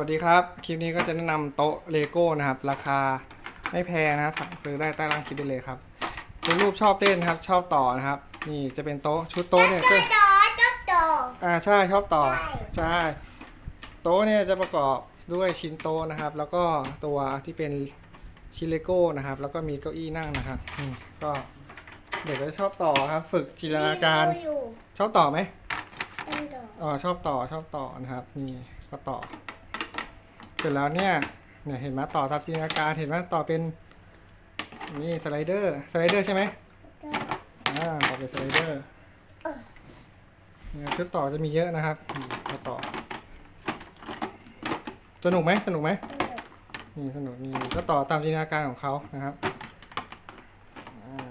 วัสดีครับ คลิปนี้ก็จะแนะนำโต๊ะเลโก้นะครับ ราคาไม่แพงนะครับสั่งซื้อได้ใต้ล่างคลิปได้เลยครับเป็นรูปชอบเล่นนะครับ ชอบต่อนะครับ นี่จะเป็นโต๊ะชุดโต๊ะเนี่ยก็จอจ๊อบจออ่าใช่ชอบต่อใช่ใช่โต๊ะเนี่ยจะประกอบด้วยชิ้นโต๊ะนะครับ แล้วก็ตัวที่เป็นชิ้นเลโก้นะครับ แล้วก็มีเก้าอี้นั่งนะครับนี่ก็เด็กก็ชอบต่อครับ ฝึกจินตนาการดูอยู่ชอบต่อไหมต้องต่ออ๋อชอบต่อชอบต่อนะครับ นี่ก็ต่อเส ร็จแล้วเนี่ยเนี่ยเห็นไหมต่อตามจินตนาการเห็นไหมต่อเป็นนี่สไลเดอร์สไลเดอร์ใช่ไหมอ่าต่อเป็นสไลเดอร์เนี่ยชุดต่อจะมีเยอะนะครับอืมก็ต่อ สนุกไหมสนุกไหมนี่สนุกนี่ก็ต่อตามจินตนาการของเขานะครับอ่า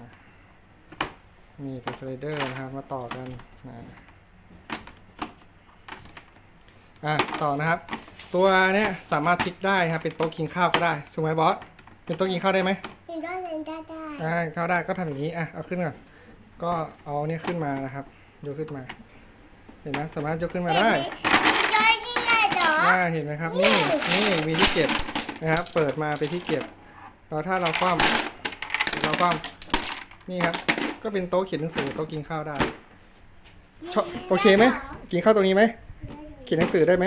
นี่เป็นสไลเดอร์นะครับมาต่อกันนะอะต่อนะครับ ตัวเนี้ยสามารถพลิกได้ครับเป็นโต๊ะกินข้าวก็ได้ถูกไหมบอสเป็นโต๊ะกินข้าวได้ไหมเห็นได้เห็นได้ได้ได้เข้าได้ก็ทำอย่างนี้อะเอาขึ้นก่อนก็เอาเนี่ยขึ้นมานะครับยกขึ้นมา เห็นไหมสามารถยกขึ้นมาได้จอยกินได้จอได้เห็นไหมครับ นี่นี่มีที่เก็บนะครับ เปิดมาเป็นที่เก็บแล้วถ้าเราคว่ำเราคว่ำนี่ครับ ก็เป็นโต๊ะเขียนหนังสือโต๊ะกินข้าวได้ชอบโอเคไหมกินข้าวตรงนี้ไหมเขียนหนังสือได้ไหม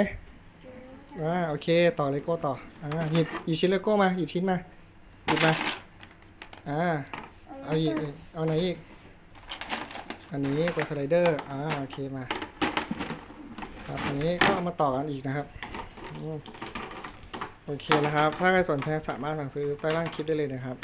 อ่าโอเค ต่อเลโก้ต่ออ่าหยิบหยิบชิ้นเลโก้มาหยิบชิ้นมาหยิบมาอ่าเอาอีกเอาไหนอีกอันนี้ตัวสไลเดอร์อ่าโอเคมาครับอันนี้ก็เอามาต่อกันอีกนะครับอืมโอเคนะครับ ถ้าใครสนใจสามารถสั่งซื้อใต้ล่างคลิปได้เลยนะครับ